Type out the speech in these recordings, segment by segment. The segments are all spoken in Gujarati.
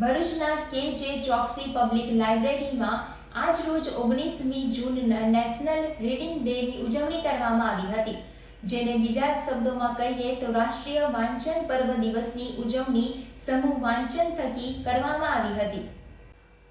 ભરૂચના કે જે ચોકસી પબ્લિક લાઇબ્રેરીમાં આજ રોજ ઓગણીસમી જૂન નેશનલ રીડિંગ ડેની ઉજવણી કરવામાં આવી હતી. જેને બીજા શબ્દોમાં કહીએ તો રાષ્ટ્રીય વાંચન પર્વ દિવસની ઉજવણી સમૂહ વાંચન થકી કરવામાં આવી હતી.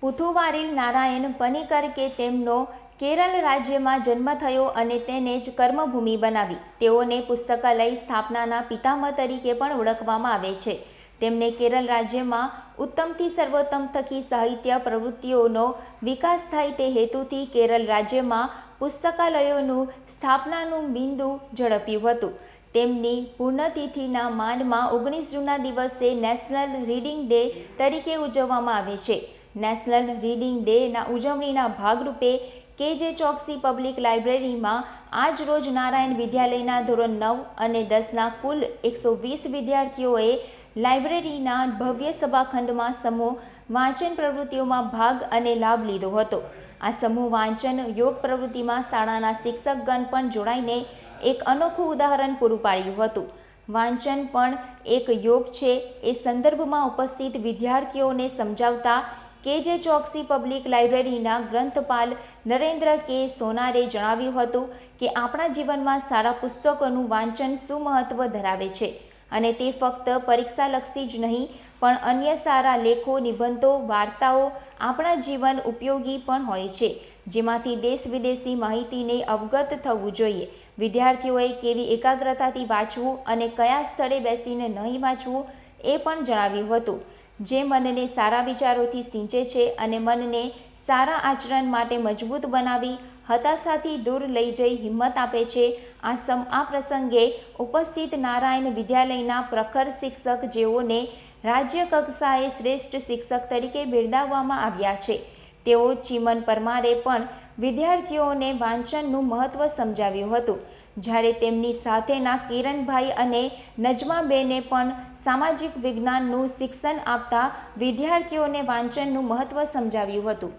પુથુવારીલ નારાયણ પનિકર કે તેમનો કેરળ રાજ્યમાં જન્મ થયો અને તેને જ કર્મભૂમિ બનાવી. તેઓને પુસ્તકાલય સ્થાપનાના પિતામહ તરીકે પણ ઓળખવામાં આવે છે. તેમને કેરળ રાજ્યમાં ઉત્તમથી સર્વોત્તમ થકી સાહિત્ય પ્રવૃત્તિઓનો વિકાસ થાય તે હેતુથી કેરળ રાજ્યમાં પુસ્તકાલયોનું સ્થાપનાનું બિંદુ ઝડપ્યું હતું. તેમની પૂર્ણતિથિના માનમાં ઓગણીસ જૂનના દિવસે નેશનલ રીડિંગ ડે તરીકે ઉજવવામાં આવે છે. નેશનલ રીડિંગ ડેના ઉજવણીના ભાગરૂપે કે જે ચોકસી પબ્લિક લાઇબ્રેરીમાં આજ રોજ નારાયણ વિદ્યાલયના ધોરણ નવ અને દસના કુલ એકસો વીસ વિદ્યાર્થીઓએ લાઇબ્રેરીના ભવ્ય સભાખંડમાં સમૂહ વાંચન પ્રવૃત્તિઓમાં ભાગ અને લાભ લીધો હતો. આ સમૂહ વાંચન યોગ પ્રવૃત્તિમાં શાળાના શિક્ષકગણ પણ જોડાઈને એક અનોખું ઉદાહરણ પૂરું પાડ્યું હતું. વાંચન પણ એક યોગ છે. એ સંદર્ભમાં ઉપસ્થિત વિદ્યાર્થીઓને સમજાવતા કે જે ચોકસી પબ્લિક લાઇબ્રેરીના ગ્રંથપાલ નરેન્દ્ર કે સોનારે જણાવ્યું હતું કે, આપણા જીવનમાં સારા પુસ્તકોનું વાંચન શું મહત્ત્વ ધરાવે છે. અને તે ફક્ત પરીક્ષાલક્ષી જ નહીં, પણ અન્ય સારા લેખો, નિબંધો, વાર્તાઓ આપણા જીવન ઉપયોગી પણ હોય છે, જેમાંથી દેશ વિદેશી માહિતીને અવગત થવું જોઈએ. વિદ્યાર્થીઓએ કેવી એકાગ્રતાથી વાંચવું અને કયા સ્થળે બેસીને નહીં વાંચવું એ પણ જણાવ્યું હતું, જે મનને સારા વિચારોથી સિંચે છે અને મનને સારા આચરણ માટે મજબૂત બનાવી હતાશાથી દૂર લઈ જઈ હિંમત આપે છે. આ સમ આ પ્રસંગે ઉપસ્થિત નારાયણ વિદ્યાલયના પ્રખર શિક્ષક જેઓને રાજ્ય કક્ષાએ શ્રેષ્ઠ શિક્ષક તરીકે બિરદાવવામાં આવ્યા છે. તેઓ ચીમન પરમારે પણ વિદ્યાર્થીઓને વાંચનનું મહત્ત્વ સમજાવ્યું હતું. જ્યારે તેમની સાથેના કિરણભાઈ અને નજમાબેને પણ સામાજિક વિજ્ઞાનનું શિક્ષણ આપતા વિદ્યાર્થીઓને વાંચનનું મહત્ત્વ સમજાવ્યું હતું.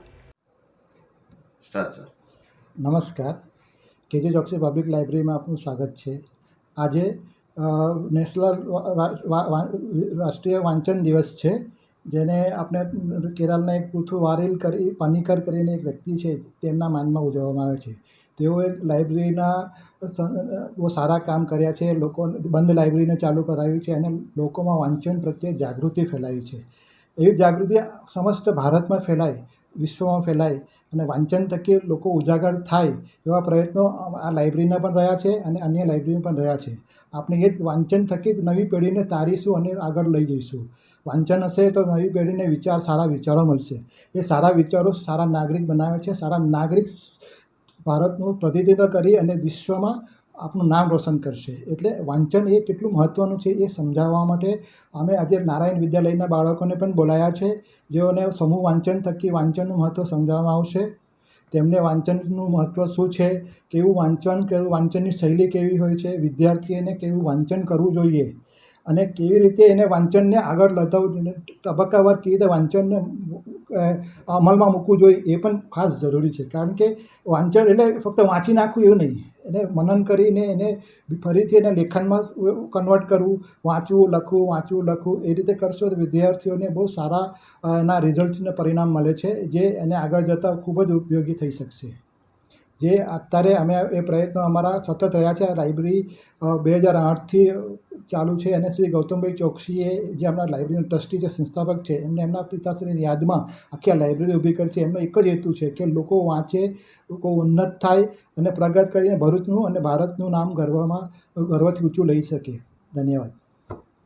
નમસ્કાર. કેજે ચોકસી પબ્લિક લાઇબ્રેરીમાં આપનું સ્વાગત છે. આજે નેશનલ રાષ્ટ્રીય વાંચન દિવસ છે, જેને આપણે કેરળના એક પૃથુ વારિલ કરી, પાનીકર કરીને એક વ્યક્તિ છે, તેમના માનમાં ઉજવવામાં આવે છે. તેઓ એક લાઇબ્રેરીના બહુ સારા કામ કર્યા છે, લોકો બંધ લાઇબ્રેરીને ચાલુ કરાવી છે અને લોકોમાં વાંચન પ્રત્યે જાગૃતિ ફેલાવી છે. એવી જાગૃતિ સમસ્ત ભારતમાં ફેલાય વિશ્વમાં ફેલાય અને વાંચન થકી લોકો ઉજાગર થાય એવા પ્રયત્નો આ લાઇબ્રેરીના પણ રહ્યા છે અને અન્ય લાઇબ્રેરી પણ રહ્યા છે. આપણે એ વાંચન થકી નવી પેઢીને તારીશું અને આગળ લઈ જઈશું. વાંચન હશે તો નવી પેઢીને વિચાર, સારા વિચારો મળશે. એ સારા વિચારો સારા નાગરિક બનાવે છે. સારા નાગરિક ભારતનું પ્રતિનિધિત્વ કરી અને વિશ્વમાં આપણું નામ રોશન કરશે. એટલે વાંચન એ કેટલું મહત્ત્વનું છે એ સમજાવવા માટે અમે આજે નારાયણ વિદ્યાલયના બાળકોને પણ બોલાયા છે, જેઓને સમૂહ વાંચન થકી વાંચનનું મહત્ત્વ સમજાવવામાં આવશે. તેમને વાંચનનું મહત્ત્વ શું છે, કેવું વાંચન કેવું વાંચનની શૈલી કેવી હોય છે, વિદ્યાર્થીઓને કેવું વાંચન કરવું જોઈએ અને કેવી રીતે એને વાંચનને આગળ લતાવું તબક્કાવાર કેવી રીતે વાંચનને અમલમાં મૂકવું જોઈએ એ પણ ખાસ જરૂરી છે. કારણ કે વાંચન એટલે ફક્ત વાંચી નાખવું એવું નહીં. એને મનન કરીને એને ફરીથી એને લેખનમાં કન્વર્ટ કરવું, વાંચવું, લખવું વાંચવું, લખવું એ રીતે કરશો તો વિદ્યાર્થીઓને બહુ સારા એના રિઝલ્ટ્સને પરિણામ મળે છે, જે એને આગળ જતાં ખૂબ જ ઉપયોગી થઈ શકશે. જે અત્યારે અમે એ પ્રયત્નો અમારા સતત રહ્યા છે. લાઇબ્રેરી બે હજાર આઠથી ચાલુ છે. અને શ્રી ગૌતમભાઈ ચોકસીએ, જે આપણા લાઇબ્રેરીના ટ્રસ્ટી છે, સંસ્થાપક છે, એમને એમના પિતાશ્રીની યાદમાં આખી આ લાઇબ્રેરી ઊભી કરી છે. એમનો એક જ હેતુ છે કે લોકો વાંચે, લોકો ઉન્નત થાય અને પ્રગત કરીને ભરૂચનું અને ભારતનું નામ ગર્વમાં, ગર્વથી ઊંચું લઈ શકે. ધન્યવાદ.